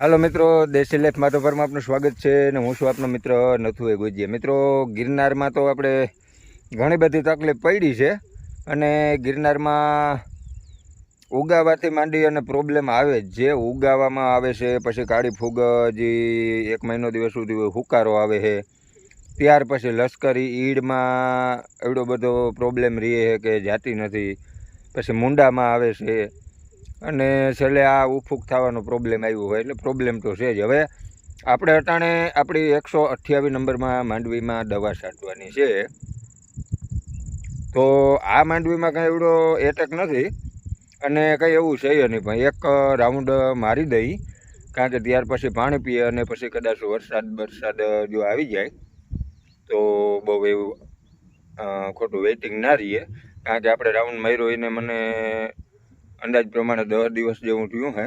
હાલો મિત્રો, દેશી લાઈફ માધવપરમાં આપનું સ્વાગત છે અને હું છું આપનો મિત્ર નથુ એ ગોજીએ મિત્રો, ગિરનારમાં તો આપણે ઘણી બધી તકલીફ પડી છે અને ગિરનારમાં ઉગાવાથી માંડી અને પ્રોબ્લેમ આવે જે ઉગાવામાં આવે છે, પછી કાળી ફૂગ જે એક મહિનો દિવસ સુધી હુકારો આવે છે. ત્યાર પછી લશ્કરી ઈડમાં એવડો બધો પ્રોબ્લેમ રહે છે કે જાતી નથી. પછી મુંડામાં આવે છે. અને છેલ્લે આ ઉફૂક થવાનો પ્રોબ્લેમ આવ્યો હોય એટલે પ્રોબ્લેમ તો છે જ. હવે આપણે અટાણે આપણી એકસો અઠ્યાવીસ નંબરમાં માંડવીમાં દવા છાંટવાની છે. તો આ માંડવીમાં કંઈ એવડો એટેક નથી અને કંઈ એવું છે નહીં. પણ એક રાઉન્ડ મારી દઈ, કારણ કે ત્યાર પછી પાણી પીએ અને પછી કદાચ વરસાદ વરસાદ જો આવી જાય, તો બહુ એવું ખોટું વેઇટિંગ ના રહીએ. કારણ કે આપણે રાઉન્ડ માર્યો એને મને અંદાજ પ્રમાણે દસ દિવસ જેવું થયું હે,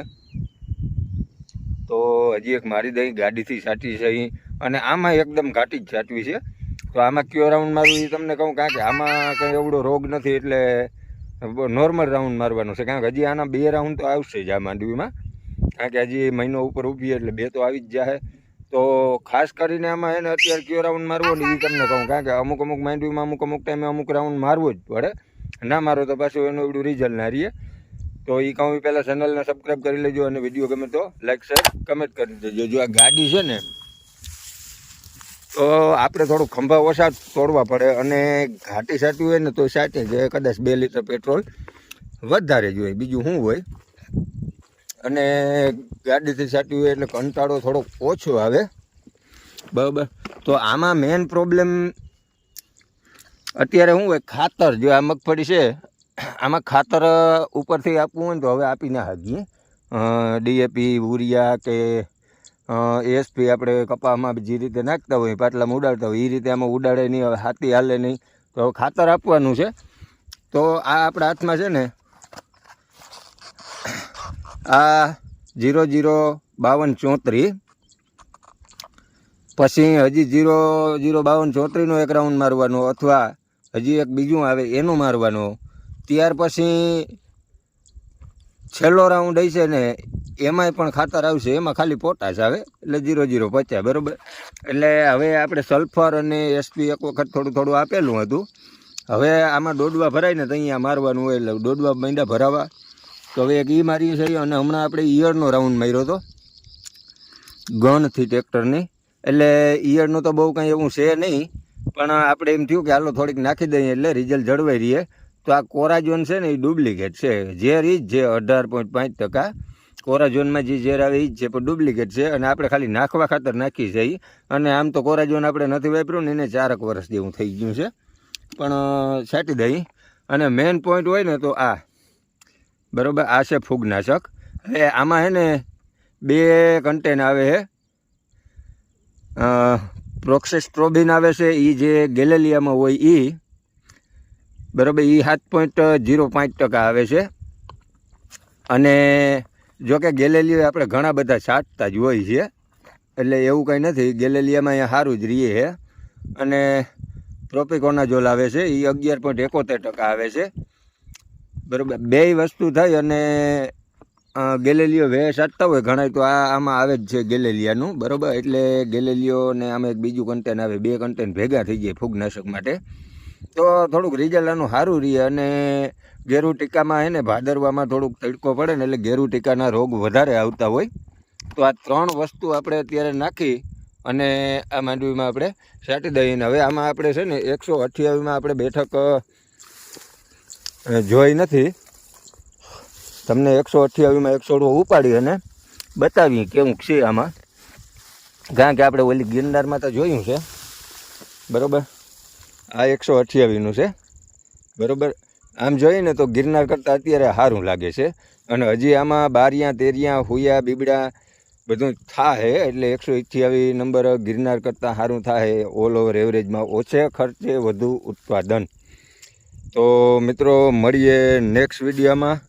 તો હજી એક મારી દઈ, ગાડીથી છાંટી છે અહીં અને આમાં એકદમ ઘાટી જ છાંટવી છે. તો આમાં કયો રાઉન્ડ મારવું એ તમને કહું કારણ કે આમાં કંઈ એવડો રોગ નથી, એટલે નોર્મલ રાઉન્ડ મારવાનો છે. કારણ કે હજી આના બે રાઉન્ડ તો આવશે જ આ માંડવીમાં. કારણ કે હજી મહિનો ઉપર ઊભી એટલે બે તો આવી જ જાય તો ખાસ કરીને આમાં એને અત્યારે કયો રાઉન્ડ મારવો ને એ તમને કહું. કારણ કે અમુક અમુક માંડવીમાં અમુક અમુક ટાઈમે અમુક રાઉન્ડ મારવો જ પડે. ના મારો તો પાછું એનું એવડું રિઝલ્ટ ના રહીએ. તો એ કહું પહેલાં ચેનલને સબસ્ક્રાઈબ કરી લેજો અને વીડિયો ગમે તો લાઈક શેર કમેન્ટ કરી દેજો. જો આ ગાડી છે ને, તો આપણે થોડું ખંભા ઓછા તોડવા પડે અને ઘાટી સાચવી હોય ને તો સાચે છે કદાચ બે લીટર પેટ્રોલ વધારે જોઈએ બીજું શું હોય? અને ગાડીથી સાચવી હોય એટલે કંટાળો થોડોક ઓછો આવે. બરાબર. તો આમાં મેન પ્રોબ્લેમ અત્યારે શું હોય? ખાતર. જો આ મગફળી છે આમાં ખાતર ઉપરથી આપવું હોય ને તો હવે આપી ના ડીએપી યુરિયા કે એસપી આપણે કપામાં જે રીતે નાખતા હોય, પાટલામાં ઉડાડતા હોય એ રીતે આમાં ઉડાડે નહીં, હવે હાથી હાલે નહીં. તો ખાતર આપવાનું છે. તો આ આપણા હાથમાં છે ને, આ જીરો જીરો બાવન ચોત્રીસ પછી હજી જીરો જીરો બાવન ચોત્રીસનો એક રાઉન્ડ મારવાનો, અથવા હજી એક બીજું આવે, એનું મારવાનો. ત્યાર પછી છેલ્લો રાઉન્ડ હશે ને, એમાંય પણ ખાતર આવશે, એમાં ખાલી પોટાશ આવે, એટલે જીરો જીરો પચાસ બરાબર? એટલે હવે આપણે સલ્ફર અને એસપી એક વખત થોડું થોડું આપેલું હતું. હવે આમાં દોડવા ભરાય ને તો અહીંયા મારવાનું હોય, એટલે દોડવા માંડ્યા ભરાવા. તો હવે એક ઈ મારી છે અને હમણાં આપણે ઈયળનો રાઉન્ડ માર્યો હતો ગનથી ટ્રેક્ટરની એટલે ઈયળનું તો બહુ કંઈ એવું છે નહીં, પણ આપણે એમ થયું કે હાલો થોડીક નાખી દઈએ, એટલે રિઝલ્ટ જળવાઈ રહીએ. તો આ કોરાજોન છે ને એ ડુપ્લિકેટ છે. ઝેર ઈ જ છે અઢાર પોઈન્ટ પાંચ ટકા. કોરાજોનમાં જે ઝેર આવે એ જ છે, પણ ડુપ્લિકેટ છે અને આપણે ખાલી નાખવા ખાતર નાખી છે અને આમ તો કોરાજોન આપણે નથી વાપર્યું ને એને ચારક વર્ષ જેવું થઈ ગયું છે. પણ છાંટી દઈ અને મેઇન પોઈન્ટ હોય ને તો આ. બરાબર? આ છે ફૂગનાશક. હવે આમાં હે ને બે કન્ટેન આવે છે પ્રોક્સેસ્ટ્રોબિન આવે છે એ જે ગેલેલિયામાં હોય એ બરાબર એ સાત પોઈન્ટ જીરો પાંચ ટકા આવે છે. અને જોકે ગેલેલિયા આપણે ઘણા બધા સાચતા જ હોય છે. એટલે એવું કંઈ નથી, ગેલેલિયામાં અહીંયા સારું જ રહીએ છે. અને ટ્રોપિકોનાઝોલ આવે છે એ અગિયાર પોઈન્ટ એકોતેર ટકા આવે છે. બરાબર, બે વસ્તુ થઈ અને ગેલેલિયો વે સાટતા હોય ઘણા તો આ, આમાં આવે જ છે ગેલેલિયાનું, બરાબર? એટલે ગેલેલિયો ને આમાં એક બીજું કન્ટેન આવે, બે કન્ટેન ભેગા થઈ જાય ફૂગનાશક માટે. તો થોડુંક રિઝલ્ટ આનું સારું રહે અને ગેરુ ટીકામાં હે ને ભાદરવામાં થોડુંક તડકો પડે ને એટલે ગેરુ ટીકાના રોગ વધારે આવતા હોય. તો આ ત્રણ વસ્તુ આપણે અત્યારે નાખી અને આ માંડવીમાં આપણે છાંટી દઈએ હવે આમાં આપણે છે ને એકસો અઠ્યાવીસમાં આપણે બેઠક જોઈ નથી. તમને એકસો અઠ્યાવીસમાં એકસો ઉપાડી અને બતાવીએ કેવું છે આમાં. કારણ કે આપણે ઓલી ગિરનારમાં તો જોયું છે. બરાબર? આ એકસો અઠ્યાવીસનું છે. બરાબર? આમ જોઈએ ને તો ગિરનાર કરતાં અત્યારે સારું લાગે છે. અને હજી આમાં બારિયા, તેરિયા, હુયા, બીબડા બધું થાય એટલે એકસો અઠ્યાવીસ નંબર ગિરનાર કરતાં સારું થાય ઓલ ઓવર એવરેજમાં ઓછે ખર્ચે વધુ ઉત્પાદન. તો મિત્રો, મળીએ નેક્સ્ટ વિડીયોમાં.